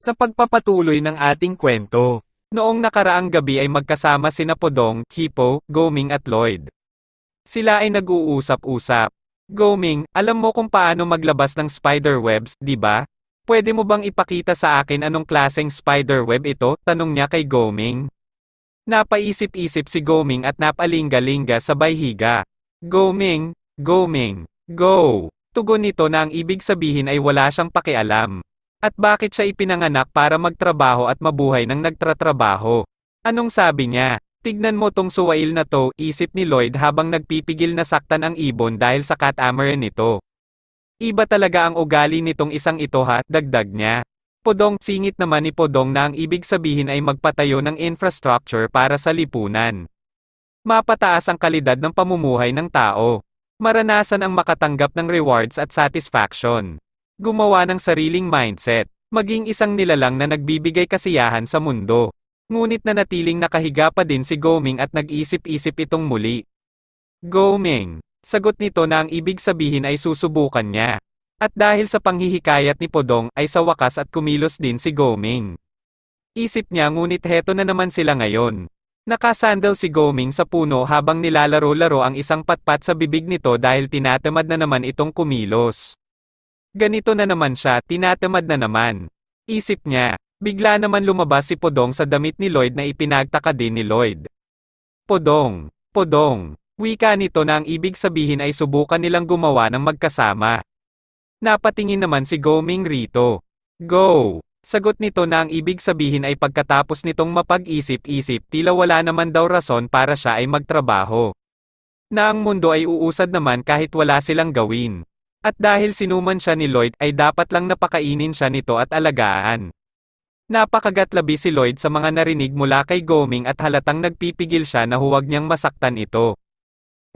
Sa pagpapatuloy ng ating kwento, noong nakaraang gabi ay magkasama sina Podong, Hippo, Goming at Lloyd. Sila ay nag-uusap-usap. Goming, alam mo kung paano maglabas ng spider webs, di ba? Pwede mo bang ipakita sa akin anong klaseng spider web ito? Tanong niya kay Goming. Napaisip-isip si Goming at napalinga-linga sabay higa. Goming, Goming, go! Tugon nito na ang ibig sabihin ay wala siyang pakialam. At bakit siya ipinanganak para magtrabaho at mabuhay ng nagtratrabaho? Anong sabi niya? Tignan mo tong suwail na to, isip ni Lloyd habang nagpipigil na saktan ang ibon dahil sa catamaran nito. Iba talaga ang ugali nitong isang ito ha, dagdag niya. Podong, singit naman ni Podong na ang ibig sabihin ay magpatayo ng infrastructure para sa lipunan. Mapataas ang kalidad ng pamumuhay ng tao. Maranasan ang makatanggap ng rewards at satisfaction. Gumawa ng sariling mindset. Maging isang nilalang na nagbibigay kasiyahan sa mundo. Ngunit nanatiling nakahiga pa din si Goming at nag-isip-isip itong muli. Goming. Sagot nito na ang ibig sabihin ay susubukan niya. At dahil sa panghihikayat ni Podong ay sa wakas at kumilos din si Goming. Isip niya ngunit heto na naman sila ngayon. Nakasandal si Goming sa puno habang nilalaro-laro ang isang patpat sa bibig nito dahil tinatamad na naman itong kumilos. Ganito na naman siya, tinatamad na naman. Isip niya, bigla naman lumabas si Podong sa damit ni Lloyd na ipinagtaka din ni Lloyd. Podong, Podong, wika nito na ang ibig sabihin ay subukan nilang gumawa ng magkasama. Napatingin naman si Goming rito. Go! Sagot nito na ang ibig sabihin ay pagkatapos nitong mapag-isip-isip tila wala naman daw rason para siya ay magtrabaho. Na ang mundo ay uusad naman kahit wala silang gawin. At dahil sinuman siya ni Lloyd ay dapat lang napakainin siya nito at alagaan. Napakagatlabi si Lloyd sa mga narinig mula kay Goming at halatang nagpipigil siya na huwag niyang masaktan ito.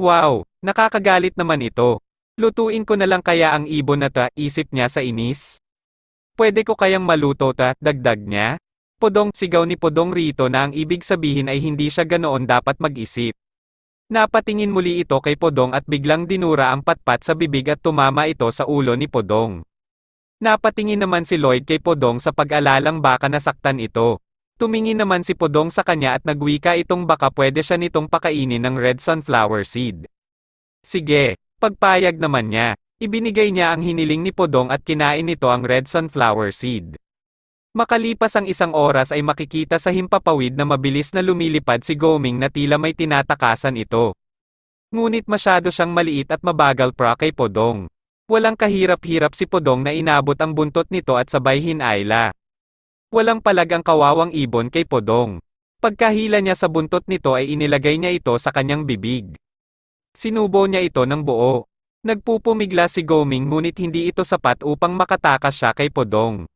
Wow, nakakagalit naman ito. Lutuin ko na lang kaya ang ibon na ta, isip niya sa inis. Pwede ko kayang maluto ta, dagdag niya? Podong, sigaw ni Podong rito na ang ibig sabihin ay hindi siya ganoon dapat mag-isip. Napatingin muli ito kay Podong at biglang dinura ang patpat sa bibig at tumama ito sa ulo ni Podong. Napatingin naman si Lloyd kay Podong sa pag-alalang baka nasaktan ito. Tumingin naman si Podong sa kanya at nagwika itong baka pwede siya nitong pakainin ng red sunflower seed. Sige, pagpayag naman niya. Ibinigay niya ang hiniling ni Podong at kinain nito ang red sunflower seed. Makalipas ang isang oras ay makikita sa himpapawid na mabilis na lumilipad si Goming na tila may tinatakasan ito. Ngunit masyado siyang maliit at mabagal pra kay Podong. Walang kahirap-hirap si Podong na inabot ang buntot nito at sabay hinayla. Walang palag ang kawawang ibon kay Podong. Pagkahila niya sa buntot nito ay inilagay niya ito sa kanyang bibig. Sinubo niya ito ng buo. Nagpupumigla si Goming ngunit hindi ito sapat upang makatakas siya kay Podong.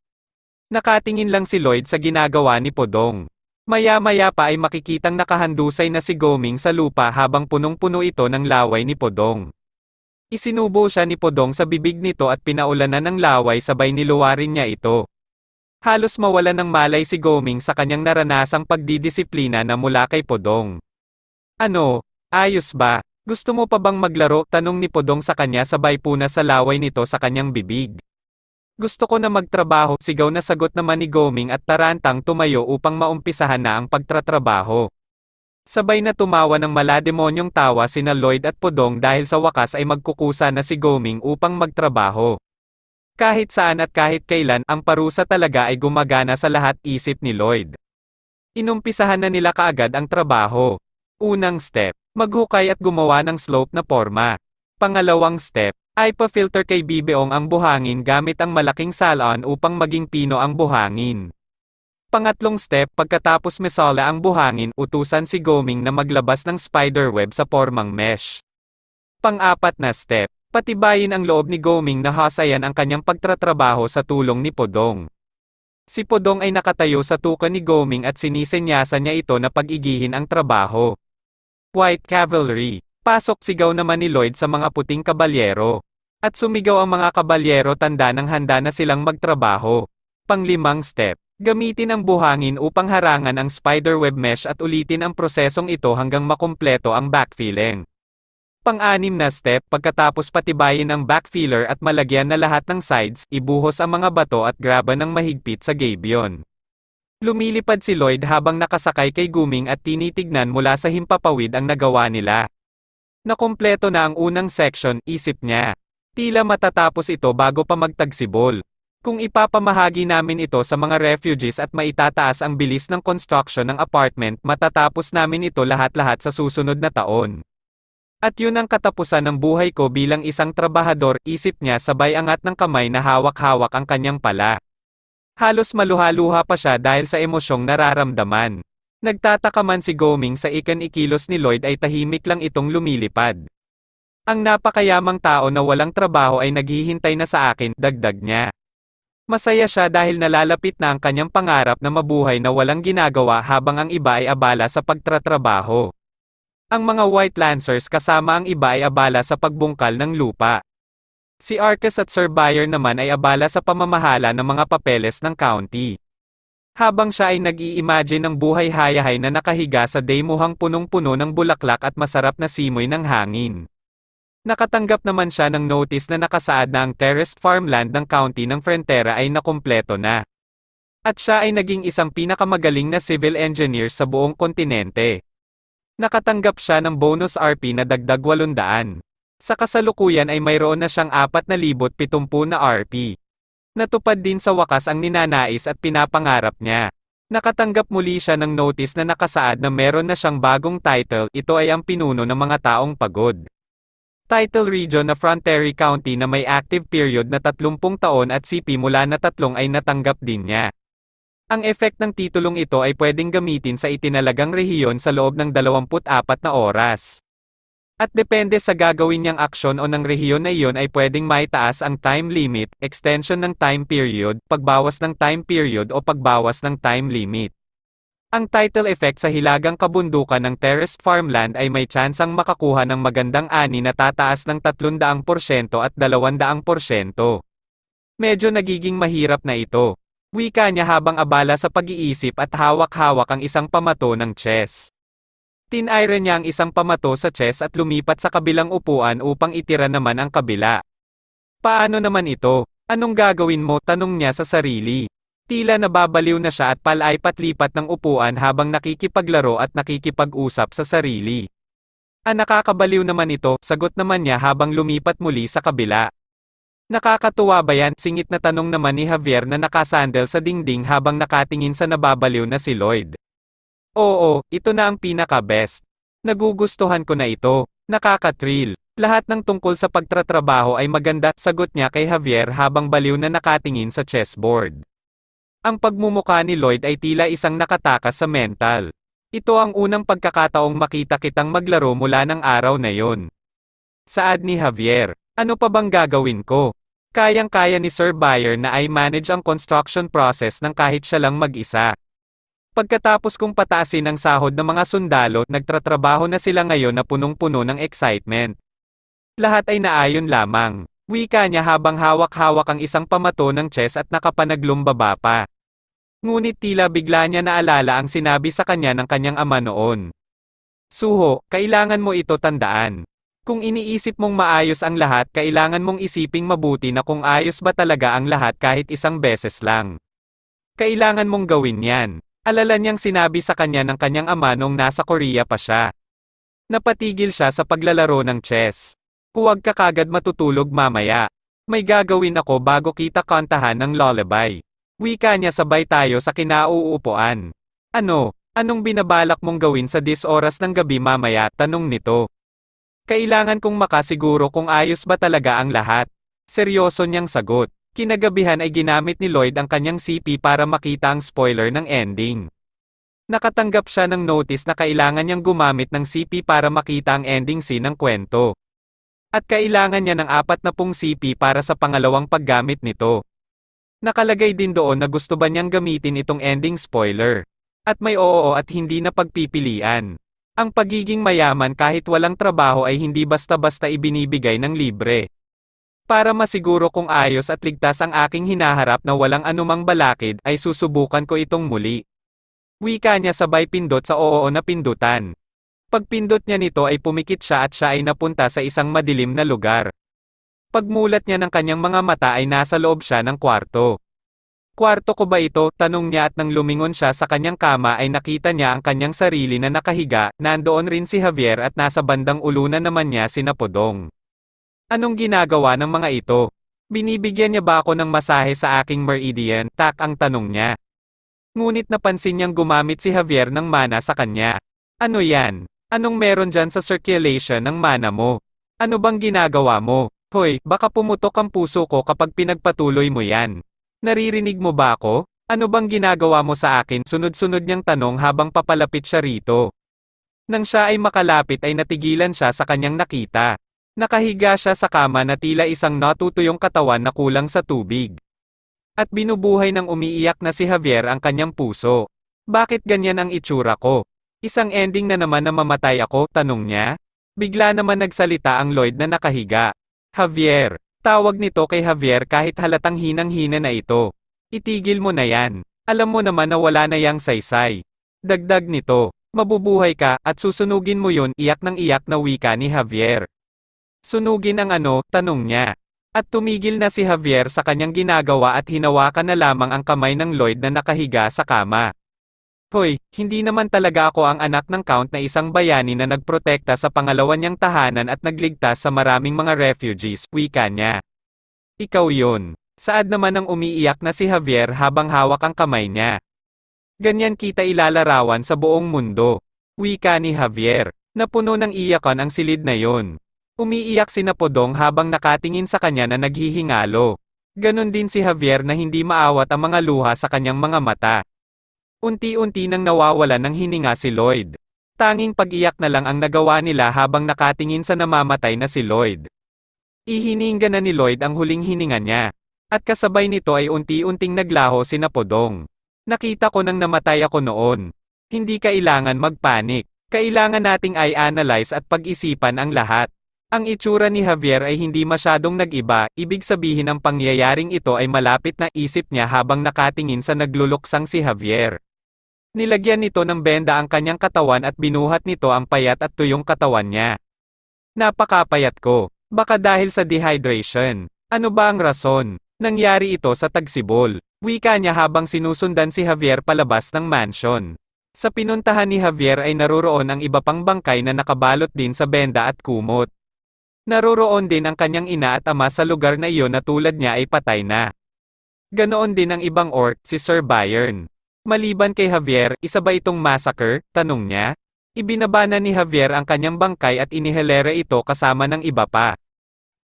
Nakatingin lang si Lloyd sa ginagawa ni Podong. Maya-maya pa ay makikitang nakahandusay na si Goming sa lupa habang punong-puno ito ng laway ni Podong. Isinubo siya ni Podong sa bibig nito at pinaulanan ng laway sabay niluwarin niya ito. Halos mawala ng malay si Goming sa kanyang naranasang pagdidisiplina na mula kay Podong. Ano, ayos ba? Gusto mo pa bang maglaro? Tanong ni Podong sa kanya sabay puna sa laway nito sa kanyang bibig. Gusto ko na magtrabaho, sigaw na sagot naman ni Goming at tarantang tumayo upang maumpisahan na ang pagtratrabaho. Sabay na tumawa ng malademonyong tawa sina Lloyd at Podong dahil sa wakas ay magkukusa na si Goming upang magtrabaho. Kahit saan at kahit kailan, ang parusa talaga ay gumagana sa lahat isip ni Lloyd. Inumpisahan na nila kaagad ang trabaho. Unang step, maghukay at gumawa ng slope na forma. Pangalawang step, ay pa-filter kay bibeong ang buhangin gamit ang malaking salon upang maging pino ang buhangin. Pangatlong step, pagkatapos mesala ang buhangin, utusan si Goming na maglabas ng spiderweb sa formang mesh. Pang-apat na step, patibayin ang loob ni Goming na hasayan ang kanyang pagtratrabaho sa tulong ni Podong. Si Podong ay nakatayo sa tuka ni Goming at sinisenyasan niya ito na pag-igihin ang trabaho. White Cavalry. Pasok sigaw naman ni Lloyd sa mga puting kabalyero. At sumigaw ang mga kabalyero tanda ng handa na silang magtrabaho. Panglimang step. Gamitin ang buhangin upang harangan ang spiderweb mesh at ulitin ang prosesong ito hanggang makumpleto ang backfilling. Pang-anim na step, pagkatapos patibayin ang back filler at malagyan na lahat ng sides, ibuhos ang mga bato at graba ng mahigpit sa gabion. Lumilipad si Lloyd habang nakasakay kay Guming at tinitignan mula sa himpapawid ang nagawa nila. Nakompleto na ang unang section, isip niya. Tila matatapos ito bago pa magtagsibol. Kung ipapamahagi namin ito sa mga refugees at maitataas ang bilis ng construction ng apartment, matatapos namin ito lahat-lahat sa susunod na taon. At yun ang katapusan ng buhay ko bilang isang trabahador, isip niya sabay angat ng kamay na hawak-hawak ang kanyang pala. Halos maluha-luha pa siya dahil sa emosyong nararamdaman. Nagtataka man si Goming sa ikan-ikilos ni Lloyd ay tahimik lang itong lumilipad. Ang napakayamang tao na walang trabaho ay naghihintay na sa akin, dagdag niya. Masaya siya dahil nalalapit na ang kanyang pangarap na mabuhay na walang ginagawa habang ang iba ay abala sa pagtratrabaho. Ang mga White Lancers kasama ang iba ay abala sa pagbungkal ng lupa. Si Arcus at Sir Bayer naman ay abala sa pamamahala ng mga papeles ng county. Habang siya ay nag-i-imagine ng buhay hayahay na nakahiga sa daymuhang punong-puno ng bulaklak at masarap na simoy ng hangin. Nakatanggap naman siya ng notice na nakasaad na ang terraced farmland ng county ng Frontera ay nakumpleto na. At siya ay naging isang pinakamagaling na civil engineer sa buong kontinente. Nakatanggap siya ng bonus RP na dagdag 800. Sa kasalukuyan ay mayroon na siyang 4,070 na RP. Natupad din sa wakas ang ninanais at pinapangarap niya. Nakatanggap muli siya ng notice na nakasaad na meron na siyang bagong title, ito ay ang pinuno ng mga taong pagod. Title Region na Frontier County na may active period na 30 taon at CP mula na tatlong ay natanggap din niya. Ang effect ng titulong ito ay pwedeng gamitin sa itinalagang rehiyon sa loob ng 24 na oras. At depende sa gagawin niyang aksyon o ng rehiyon na iyon ay pwedeng maitaas ang time limit, extension ng time period, pagbawas ng time period o pagbawas ng time limit. Ang title effect sa hilagang kabundukan ng terraced farmland ay may tsansang makakuha ng magandang ani na tataas ng 300% at 200%. Medyo nagiging mahirap na ito. Wika niya habang abala sa pag-iisip at hawak-hawak ang isang pamato ng chess. Tinayran niya ang isang pamato sa chess at lumipat sa kabilang upuan upang itira naman ang kabila. Paano naman ito? Anong gagawin mo? Tanong niya sa sarili. Tila nababaliw na siya at palay-patlipat ng upuan habang nakikipaglaro at nakikipag-usap sa sarili. Ah nakakabaliw naman ito, sagot naman niya habang lumipat muli sa kabila. Nakakatuwa ba yan? Singit na tanong naman ni Javier na nakasandal sa dingding habang nakatingin sa nababaliw na si Lloyd. Oo, ito na ang pinaka-best. Nagugustuhan ko na ito. Nakaka-thrill. Lahat ng tungkol sa pagtratrabaho ay maganda, sagot niya kay Javier habang baliw na nakatingin sa chessboard. Ang pagmumuka ni Lloyd ay tila isang nakatakas sa mental. Ito ang unang pagkakataong makita kitang maglaro mula ng araw na yon. Saad ni Javier, ano pa bang gagawin ko? Kayang-kaya ni Sir Bayer na ay manage ang construction process ng kahit siya lang mag-isa. Pagkatapos kong pataasin ang sahod ng mga sundalo, nagtratrabaho na sila ngayon na punong-puno ng excitement. Lahat ay naayon lamang. Wika niya habang hawak-hawak ang isang pamato ng chess at nakapanaglum-baba pa. Ngunit tila bigla niya naalala ang sinabi sa kanya ng kanyang ama noon. Suho, kailangan mo ito tandaan. Kung iniisip mong maayos ang lahat, kailangan mong isiping mabuti na kung ayos ba talaga ang lahat kahit isang beses lang. Kailangan mong gawin yan. Alala niyang sinabi sa kanya ng kanyang ama nung nasa Korea pa siya. Napatigil siya sa paglalaro ng chess. Huwag ka kagad matutulog mamaya. May gagawin ako bago kita kantahan ng lullaby. Wika niya sabay tayo sa kinauupuan. Ano? Anong binabalak mong gawin sa 10 oras ng gabi mamaya? Tanong nito. Kailangan kong makasiguro kung ayos ba talaga ang lahat. Seryoso niyang sagot. Kinagabihan ay ginamit ni Lloyd ang kanyang CP para makita ang spoiler ng ending. Nakatanggap siya ng notice na kailangan niyang gumamit ng CP para makita ang ending scene ng kwento. At kailangan niya ng 40 CP para sa pangalawang paggamit nito. Nakalagay din doon na gusto ba niyang gamitin itong ending spoiler. At may oo at hindi na pagpipilian. Ang pagiging mayaman kahit walang trabaho ay hindi basta-basta ibinibigay ng libre. Para masiguro kung ayos at ligtas ang aking hinaharap na walang anumang balakid, ay susubukan ko itong muli. Wika niya sabay pindot sa oo na pindutan. Pagpindot niya nito ay pumikit siya at siya ay napunta sa isang madilim na lugar. Pagmulat niya ng kanyang mga mata ay nasa loob siya ng kwarto. Kwarto ko ba ito? Tanong niya at nang lumingon siya sa kanyang kama ay nakita niya ang kanyang sarili na nakahiga, nandoon rin si Javier at nasa bandang ulunan naman niya si Napodong. Anong ginagawa ng mga ito? Binibigyan niya ba ako ng masahe sa aking meridian? Tak ang tanong niya. Ngunit napansin niyang gumamit si Javier ng mana sa kanya. Ano yan? Anong meron dyan sa circulation ng mana mo? Ano bang ginagawa mo? Hoy, baka pumutok ang puso ko kapag pinagpatuloy mo yan. Naririnig mo ba ako? Ano bang ginagawa mo sa akin? Sunod-sunod niyang tanong habang papalapit siya rito. Nang siya ay makalapit ay natigilan siya sa kanyang nakita. Nakahiga siya sa kama na tila isang natutuyong katawan na kulang sa tubig. At binubuhay ng umiiyak na si Javier ang kanyang puso. Bakit ganyan ang itsura ko? Isang ending na naman na mamatay ako, tanong niya. Bigla naman nagsalita ang Lloyd na nakahiga. Javier, tawag nito kay Javier kahit halatang hinang-hina na ito. Itigil mo na yan. Alam mo naman na wala na yang saysay. Dagdag nito, mabubuhay ka at susunugin mo yun, iyak ng iyak na wika ni Javier. Sunugin ang ano, tanong niya. At tumigil na si Javier sa kanyang ginagawa at hinawakan na lamang ang kamay ng Lloyd na nakahiga sa kama. Hoy, hindi naman talaga ako ang anak ng Count na isang bayani na nagprotekta sa pangalawan niyang tahanan at nagligtas sa maraming mga refugees, wika niya. Ikaw yun. Saad naman ang umiiyak na si Javier habang hawak ang kamay niya. Ganyan kita ilalarawan sa buong mundo. Wika ni Javier. Napuno ng iyakan ang silid na yon. Umiiyak si Napodong habang nakatingin sa kanya na naghihingalo. Ganon din si Javier na hindi maawat ang mga luha sa kanyang mga mata. Unti-unti nang nawawala ng hininga si Lloyd. Tanging pag-iyak na lang ang nagawa nila habang nakatingin sa namamatay na si Lloyd. Ihininga na ni Lloyd ang huling hininga niya. At kasabay nito ay unti-unting naglaho si Napodong. Nakita ko nang namatay ako noon. Hindi kailangan magpanik. Kailangan nating i-analyze at pag-isipan ang lahat. Ang itsura ni Javier ay hindi masyadong nag-iba, ibig sabihin ang pangyayaring ito ay malapit na isip niya habang nakatingin sa nagluluksang si Javier. Nilagyan nito ng benda ang kanyang katawan at binuhat nito ang payat at tuyong katawan niya. Napakapayat ko. Baka dahil sa dehydration. Ano ba ang rason? Nangyari ito sa tagsibol. Wika niya habang sinusundan si Javier palabas ng mansion. Sa pinuntahan ni Javier ay naroroon ang iba pang bangkay na nakabalot din sa benda at kumot. Naroroon din ang kanyang ina at ama sa lugar na iyon na tulad niya ay patay na. Ganoon din ang ibang orc, si Sir Bayern. Maliban kay Javier, isa ba itong massacre? Tanong niya. Ibinabana ni Javier ang kanyang bangkay at inihelera ito kasama ng iba pa.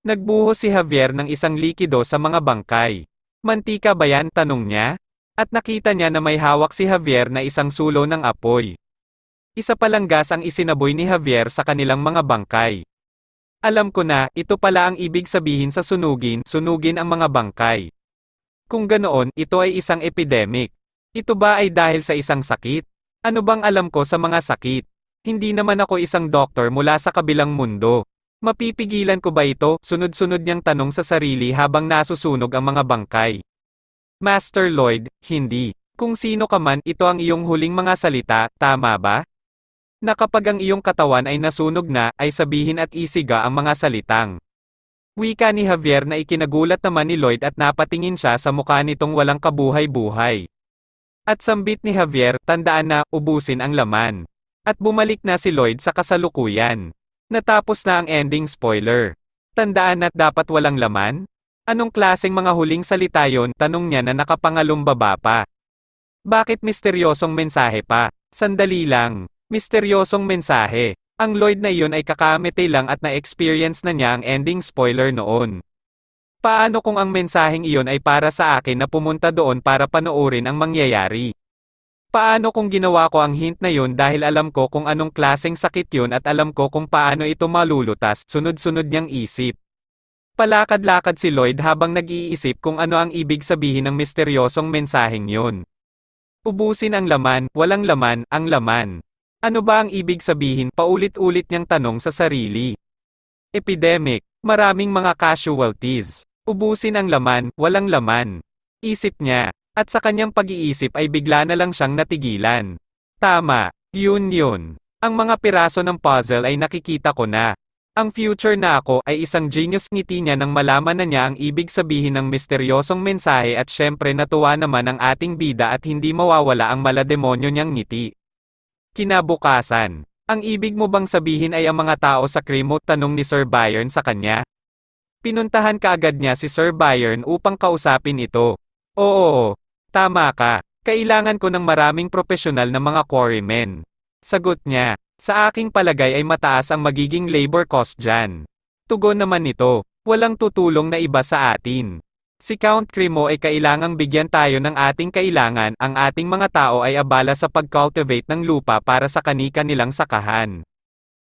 Nagbuhos si Javier ng isang likido sa mga bangkay. Mantika ba yan? Tanong niya. At nakita niya na may hawak si Javier na isang sulo ng apoy. Isa palang gas ang isinaboy ni Javier sa kanilang mga bangkay. Alam ko na, ito pala ang ibig sabihin sa sunugin, sunugin ang mga bangkay. Kung ganoon, ito ay isang epidemic. Ito ba ay dahil sa isang sakit? Ano bang alam ko sa mga sakit? Hindi naman ako isang doktor mula sa kabilang mundo. Mapipigilan ko ba ito? Sunod-sunod niyang tanong sa sarili habang nasusunog ang mga bangkay. Master Lloyd, hindi. Kung sino ka man, ito ang iyong huling mga salita, tama ba? Na kapag ang iyong katawan ay nasunog na, ay sabihin at isiga ang mga salitang. Wika ni Javier na ikinagulat naman ni Lloyd at napatingin siya sa mukha nitong walang kabuhay-buhay. At sambit ni Javier, tandaan na, ubusin ang laman. At bumalik na si Lloyd sa kasalukuyan. Natapos na ang ending spoiler. Tandaan na dapat walang laman? Anong klaseng mga huling salita yon? Tanong niya na nakapangalumbaba pa. Bakit misteryosong mensahe pa? Sandali lang. Misteryosong mensahe. Ang Lloyd na iyon ay kakamete lang at na-experience na niya ang ending spoiler noon. Paano kung ang mensaheng iyon ay para sa akin na pumunta doon para panoorin ang mangyayari? Paano kung ginawa ko ang hint na yun dahil alam ko kung anong klaseng sakit yun at alam ko kung paano ito malulutas, sunod-sunod niyang isip. Palakad-lakad si Lloyd habang nag-iisip kung ano ang ibig sabihin ng misteryosong mensaheng yun. Ubusin ang laman, walang laman, ang laman. Ano ba ang ibig sabihin? Paulit-ulit niyang tanong sa sarili. Epidemic. Maraming mga casualties. Ubusin ang laman, walang laman. Isip niya. At sa kanyang pag-iisip ay bigla na lang siyang natigilan. Tama. Yun yun. Ang mga piraso ng puzzle ay nakikita ko na. Ang future na ako ay isang genius ngiti niya nang malaman na niya ang ibig sabihin ng misteryosong mensahe at syempre natuwa naman ang ating bida at hindi mawawala ang malademonyo niyang ngiti. Kinabukasan, ang ibig mo bang sabihin ay ang mga tao sa krimo tanong ni Sir Byron sa kanya? Pinuntahan kaagad niya si Sir Byron upang kausapin ito. Oo, tama ka. Kailangan ko ng maraming profesional na mga quarrymen. Sagot niya, sa aking palagay ay mataas ang magiging labor cost dyan. Tugon naman nito, walang tutulong na iba sa atin. Si Count Cremo ay kailangang bigyan tayo ng ating kailangan, ang ating mga tao ay abala sa pag-cultivate ng lupa para sa kanika nilang sakahan.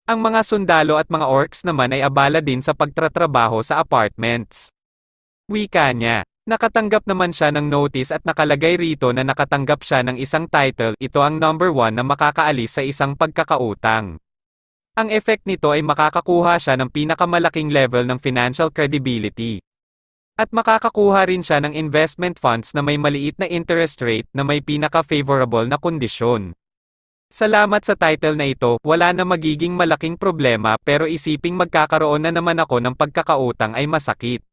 Ang mga sundalo at mga orcs naman ay abala din sa pagtratrabaho sa apartments. Wika niya. Nakatanggap naman siya ng notice at nakalagay rito na nakatanggap siya ng isang title, ito ang number 1 na makakaalis sa isang pagkakautang. Ang effect nito ay makakakuha siya ng pinakamalaking level ng financial credibility. At makakakuha rin siya ng investment funds na may maliit na interest rate na may pinaka-favorable na kondisyon. Salamat sa title na ito, wala na magiging malaking problema pero isiping magkakaroon na naman ako ng pagkakautang ay masakit.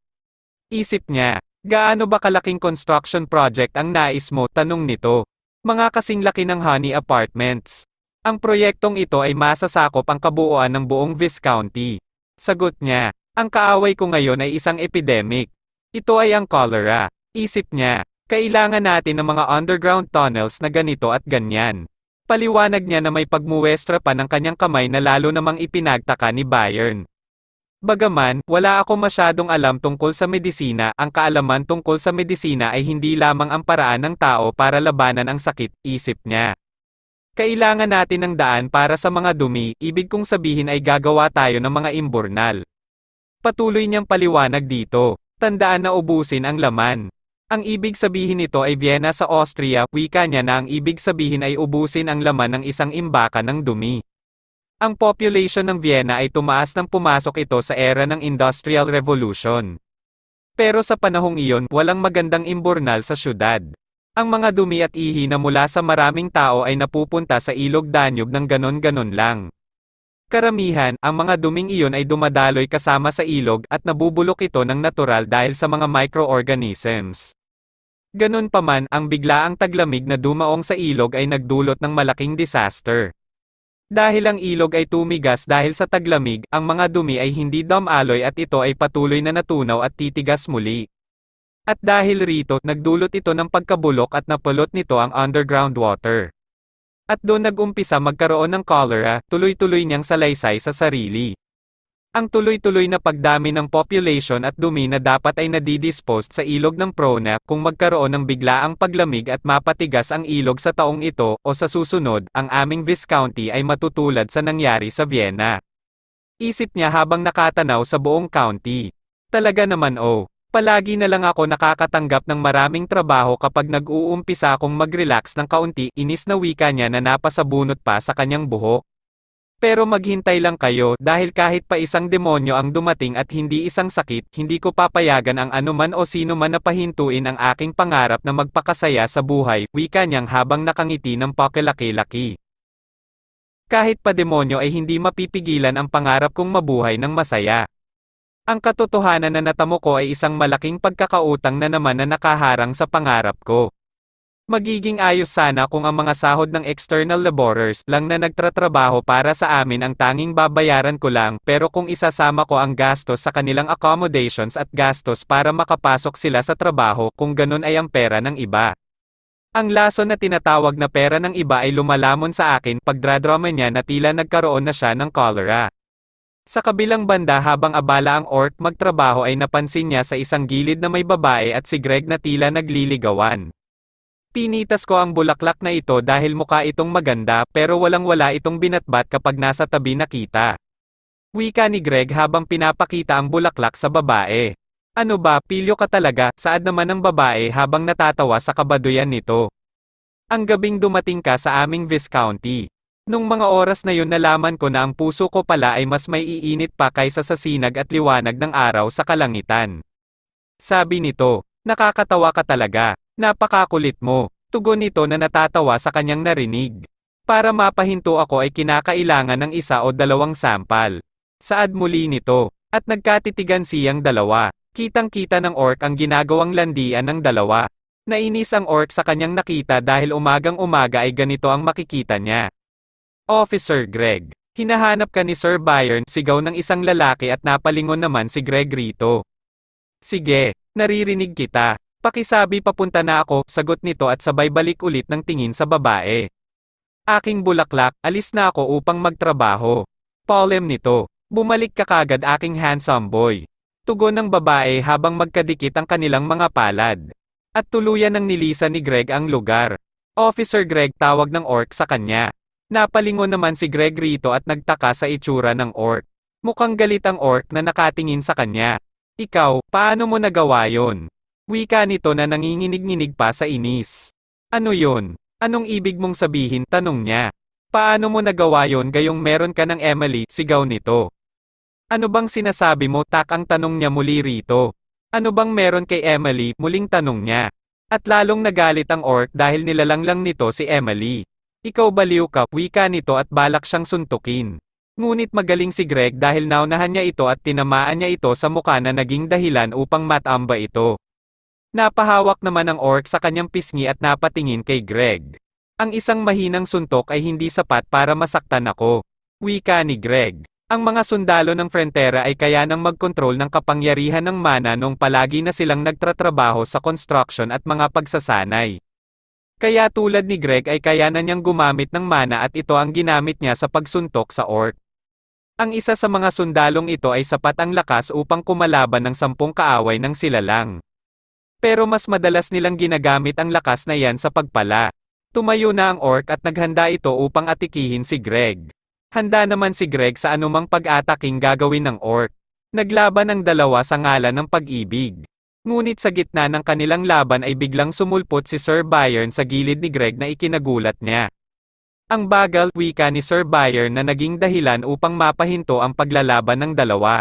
Isip niya, Gaano ba kalaking construction project ang nais mo? Tanong nito. Mga kasing laki ng Honey Apartments. Ang proyektong ito ay masasakop ang kabuuan ng buong Viscounty. Sagot niya, ang kaaway ko ngayon ay isang epidemic. Ito ay ang cholera. Isip niya, kailangan natin ng mga underground tunnels na ganito at ganyan. Paliwanag niya na may pagmuwestra pa ng kanyang kamay na lalo namang ipinagtaka ni Bayern. Bagaman, wala ako masyadong alam tungkol sa medisina, ang kaalaman tungkol sa medisina ay hindi lamang ang paraan ng tao para labanan ang sakit, isip niya. Kailangan natin ng daan para sa mga dumi, ibig kong sabihin ay gagawa tayo ng mga imburnal. Patuloy niyang paliwanag dito, tandaan na ubusin ang laman. Ang ibig sabihin nito ay Vienna sa Austria, wika niya na ang ibig sabihin ay ubusin ang laman ng isang imbaka ng dumi. Ang population ng Vienna ay tumaas nang pumasok ito sa era ng Industrial Revolution. Pero sa panahong iyon, walang magandang imburnal sa syudad. Ang mga dumi at ihi na mula sa maraming tao ay napupunta sa ilog Danube ng ganon-ganon lang. Karamihan, ang mga duming iyon ay dumadaloy kasama sa ilog at nabubulok ito ng natural dahil sa mga microorganisms. Ganon pa man, ang biglaang taglamig na dumaong sa ilog ay nagdulot ng malaking disaster. Dahil ang ilog ay tumigas dahil sa taglamig, ang mga dumi ay hindi dumaloy at ito ay patuloy na natunaw at titigas muli. At dahil rito, nagdulot ito ng pagkabulok at napulot nito ang underground water. At doon nagumpisa magkaroon ng cholera, tuloy-tuloy niyang salaysay sa sarili. Ang tuloy-tuloy na pagdami ng population at dumi na dapat ay nadidispose sa ilog ng Prona, kung magkaroon ng biglaang paglamig at mapatigas ang ilog sa taong ito, o sa susunod, ang aming Viscounty ay matutulad sa nangyari sa Vienna. Isip niya habang nakatanaw sa buong county. Talaga naman oh, palagi na lang ako nakakatanggap ng maraming trabaho kapag nag-uumpisa akong mag-relax ng kaunti, inis na wika niya na napasabunot pa sa kanyang buhok. Pero maghintay lang kayo dahil kahit pa isang demonyo ang dumating at hindi isang sakit, hindi ko papayagan ang anuman o sino man na pahintuin ang aking pangarap na magpakasaya sa buhay, wika niyang habang nakangiti ng pakilaki-laki. Kahit pa demonyo ay hindi mapipigilan ang pangarap kong mabuhay ng masaya. Ang katotohanan na natamo ko ay isang malaking pagkakautang na naman na nakaharang sa pangarap ko. Magiging ayos sana kung ang mga sahod ng external laborers lang na nagtratrabaho para sa amin ang tanging babayaran ko lang, pero kung isasama ko ang gastos sa kanilang accommodations at gastos para makapasok sila sa trabaho, kung ganun ay ang pera ng iba. Ang laso na tinatawag na pera ng iba ay lumalamon sa akin pagdradrama niya na tila nagkaroon na siya ng cholera. Sa kabilang banda habang abala ang orc magtrabaho ay napansin niya sa isang gilid na may babae at si Greg na tila nagliligawan. Pinitas ko ang bulaklak na ito dahil mukha itong maganda pero walang-wala itong binatbat kapag nasa tabi nakita. Wika ni Greg habang pinapakita ang bulaklak sa babae. Ano ba, pilyo ka talaga, saad naman ng babae habang natatawa sa kabaduyan nito. Ang gabing dumating ka sa aming Viscounty. Nung mga oras na yun nalaman ko na ang puso ko pala ay mas may iinit pa kaysa sa sinag at liwanag ng araw sa kalangitan. Sabi nito, nakakatawa ka talaga. Napakakulit mo. Tugon nito na natatawa sa kanyang narinig. Para mapahinto ako ay kinakailangan ng isa o dalawang sampal. Saad muli nito, at nagkatitigan siyang dalawa. Kitang-kita ng orc ang ginagawang landian ng dalawa. Nainis ang orc sa kanyang nakita dahil umagang-umaga ay ganito ang makikita niya. Officer Greg, hinahanap ka ni Sir Byron, sigaw ng isang lalaki at napalingon naman si Greg rito. Sige, naririnig kita. Pakisabi papunta na ako, sagot nito at sabay balik ulit ng tingin sa babae. Aking bulaklak, alis na ako upang magtrabaho. Paulem nito. Bumalik ka kagad aking handsome boy. Tugon ng babae habang magkadikit ang kanilang mga palad. At tuluyan ng nilisa ni Greg ang lugar. Officer Greg tawag ng orc sa kanya. Napalingon naman si Greg rito at nagtaka sa itsura ng orc. Mukhang galit ang orc na nakatingin sa kanya. Ikaw, paano mo nagawa yon? Wika nito na nanginginig-nginig pa sa inis. Ano yon? Anong ibig mong sabihin? Tanong niya. Paano mo nagawa yon gayong meron ka ng Emily? Sigaw nito. Ano bang sinasabi mo? Tak ang tanong niya muli rito. Ano bang meron kay Emily? Muling tanong niya. At lalong nagalit ang orc dahil nilalanglang nito si Emily. Ikaw baliw ka, wika nito at balak siyang suntukin. Ngunit magaling si Greg dahil naunahan niya ito at tinamaan niya ito sa mukha na naging dahilan upang matamba ito. Napahawak naman ang orc sa kanyang pisngi at napatingin kay Greg. Ang isang mahinang suntok ay hindi sapat para masaktan ako. Wika ni Greg. Ang mga sundalo ng Frontera ay kaya nang magkontrol ng kapangyarihan ng mana nung palagi na silang nagtratrabaho sa construction at mga pagsasanay. Kaya tulad ni Greg ay kaya na niyang gumamit ng mana at ito ang ginamit niya sa pagsuntok sa orc. Ang isa sa mga sundalong ito ay sapat ang lakas upang kumalaban ng sampung kaaway ng sila lang. Pero mas madalas nilang ginagamit ang lakas na yan sa pagpala. Tumayo na ang orc at naghanda ito upang atikihin si Greg. Handa naman si Greg sa anumang pag-ataking gagawin ng orc. Naglaban ang dalawa sa ngalan ng pag-ibig. Ngunit sa gitna ng kanilang laban ay biglang sumulpot si Sir Byron sa gilid ni Greg na ikinagulat niya. Ang bagal wika ni Sir Byron na naging dahilan upang mapahinto ang paglalaban ng dalawa.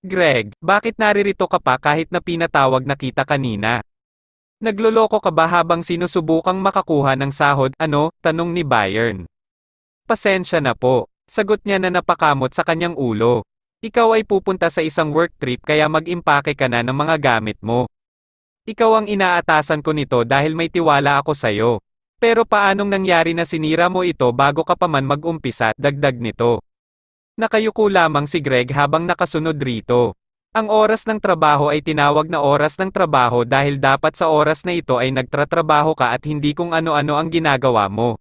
Greg, bakit naririto ka pa kahit na pinatawag na kita kanina? Nagloloko ka ba habang sinusubukang makakuha ng sahod? Ano? Tanong ni Byron. Pasensya na po. Sagot niya na napakamot sa kanyang ulo. Ikaw ay pupunta sa isang work trip kaya mag-impake ka na ng mga gamit mo. Ikaw ang inaatasan ko nito dahil may tiwala ako sa'yo. Pero paanong nangyari na sinira mo ito bago ka pa man mag-umpisa, dagdag nito. Nakayuko lamang si Greg habang nakasunod rito. Ang oras ng trabaho ay tinawag na oras ng trabaho dahil dapat sa oras na ito ay nagtratrabaho ka at hindi kung ano-ano ang ginagawa mo.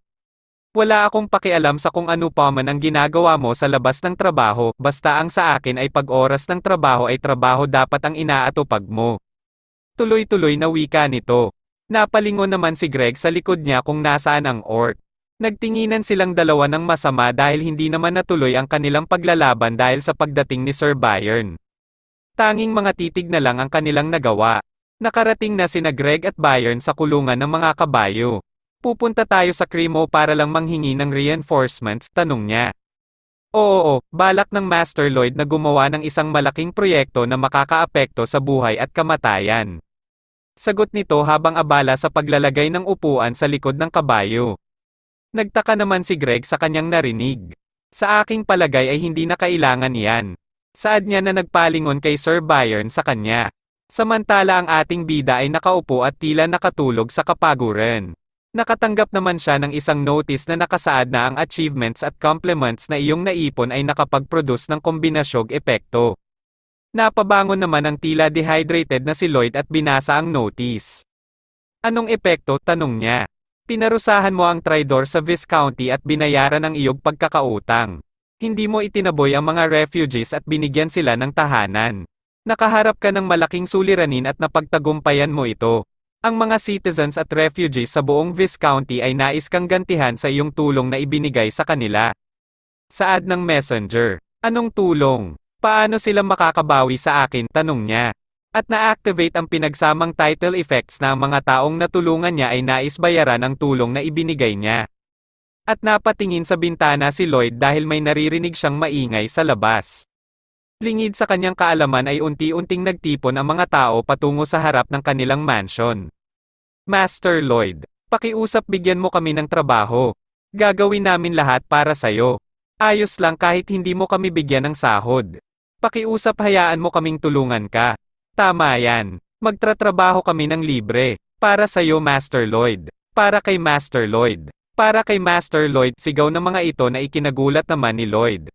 Wala akong pakialam sa kung ano pa man ang ginagawa mo sa labas ng trabaho, basta ang sa akin ay pag oras ng trabaho ay trabaho dapat ang inaatupag mo. Tuloy-tuloy na wika nito. Napalingon naman si Greg sa likod niya kung nasaan ang orc. Nagtinginan silang dalawa ng masama dahil hindi naman natuloy ang kanilang paglalaban dahil sa pagdating ni Sir Byron. Tanging mga titig na lang ang kanilang nagawa. Nakarating na sina Greg at Byron sa kulungan ng mga kabayo. Pupunta tayo sa Cremo para lang manghingi ng reinforcements, tanong niya. Oo, balak ng Master Lloyd na gumawa ng isang malaking proyekto na makakaapekto sa buhay at kamatayan. Sagot nito habang abala sa paglalagay ng upuan sa likod ng kabayo. Nagtaka naman si Greg sa kanyang narinig. Sa aking palagay ay hindi na kailangan iyan. Saad niya na nagpalingon kay Sir Byron sa kanya. Samantala ang ating bida ay nakaupo at tila nakatulog sa kapaguran. Nakatanggap naman siya ng isang notice na nakasaad na ang achievements at compliments na iyong naipon ay nakapag-produce ng kombinasyong epekto. Napabangon naman ang tila dehydrated na si Lloyd at binasa ang notice. Anong epekto? Tanong niya. Pinarusahan mo ang traidor sa Viscounty at binayaran ang iyong pagkakautang. Hindi mo itinaboy ang mga refugees at binigyan sila ng tahanan. Nakaharap ka ng malaking suliranin at napagtagumpayan mo ito. Ang mga citizens at refugees sa buong Viscounty ay nais kang gantihan sa iyong tulong na ibinigay sa kanila. Saad ng messenger. Anong tulong? Paano sila makakabawi sa akin? Tanong niya. At na-activate ang pinagsamang title effects na ang mga taong natulungan niya ay nais bayaran ang tulong na ibinigay niya. At napatingin sa bintana si Lloyd dahil may naririnig siyang maingay sa labas. Lingid sa kanyang kaalaman ay unti-unting nagtipon ang mga tao patungo sa harap ng kanilang mansion. Master Lloyd, pakiusap bigyan mo kami ng trabaho. Gagawin namin lahat para sa'yo. Ayos lang kahit hindi mo kami bigyan ng sahod. Pakiusap hayaan mo kaming tulungan ka. Tama yan. Magtratrabaho kami ng libre. Para sa'yo Master Lloyd. Para kay Master Lloyd. Para kay Master Lloyd, sigaw ng mga ito na ikinagulat naman ni Lloyd.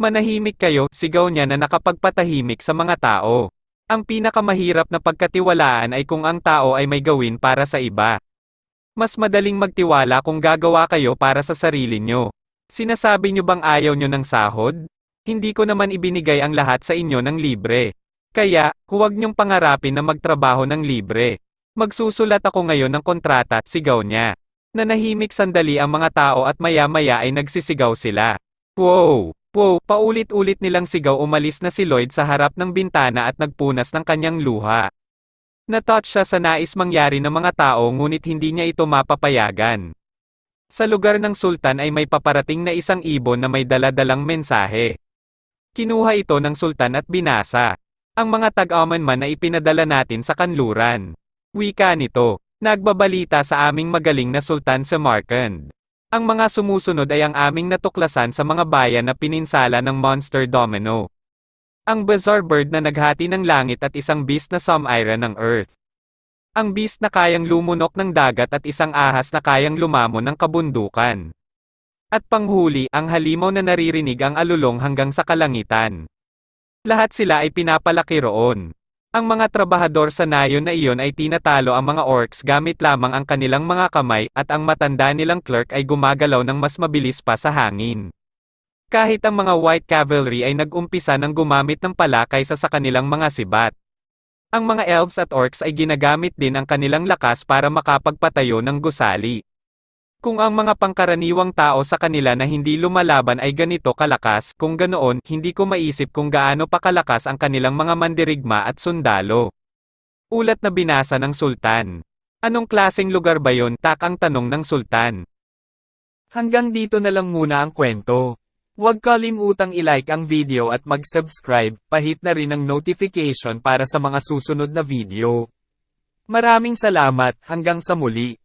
Manahimik kayo, sigaw niya na nakapagpatahimik sa mga tao. Ang pinakamahirap na pagkatiwalaan ay kung ang tao ay may gawin para sa iba. Mas madaling magtiwala kung gagawa kayo para sa sarili nyo. Sinasabi nyo bang ayaw nyo ng sahod? Hindi ko naman ibinigay ang lahat sa inyo ng libre. Kaya, huwag nyong pangarapin na magtrabaho ng libre. Magsusulat ako ngayon ng kontrata, sigaw niya. Nanahimik sandali ang mga tao at maya-maya ay nagsisigaw sila. Wow! Wow! Paulit-ulit nilang sigaw umalis na si Lloyd sa harap ng bintana at nagpunas ng kanyang luha. Natouch siya sa nais mangyari ng mga tao ngunit hindi niya ito mapapayagan. Sa lugar ng sultan ay may paparating na isang ibon na may daladalang mensahe. Kinuha ito ng sultan at binasa. Ang mga tag-aman man na ipinadala natin sa kanluran. Wika nito, nagbabalita sa aming magaling na sultan sa Markand. Ang mga sumusunod ay ang aming natuklasan sa mga bayan na pininsala ng Monster Domino. Ang bizarre bird na naghati ng langit at isang beast na sumira ng earth. Ang beast na kayang lumunok ng dagat at isang ahas na kayang lumamon ng kabundukan. At panghuli, ang halimaw na naririnig ang alulong hanggang sa kalangitan. Lahat sila ay pinapalaki roon. Ang mga trabahador sa nayon na iyon ay tinatalo ang mga orcs gamit lamang ang kanilang mga kamay, at ang matanda nilang clerk ay gumagalaw ng mas mabilis pa sa hangin. Kahit ang mga white cavalry ay nag-umpisa ng gumamit ng pala kaysa sa kanilang mga sibat. Ang mga elves at orcs ay ginagamit din ang kanilang lakas para makapagpatayo ng gusali. Kung ang mga pangkaraniwang tao sa kanila na hindi lumalaban ay ganito kalakas, kung ganoon, hindi ko maisip kung gaano pa kalakas ang kanilang mga mandirigma at sundalo. Ulat na binasa ng sultan. Anong klaseng lugar ba yon? Tak ang tanong ng sultan. Hanggang dito na lang muna ang kwento. Huwag kalimutang i-like ang video at mag-subscribe, pahit na rin ang notification para sa mga susunod na video. Maraming salamat, hanggang sa muli.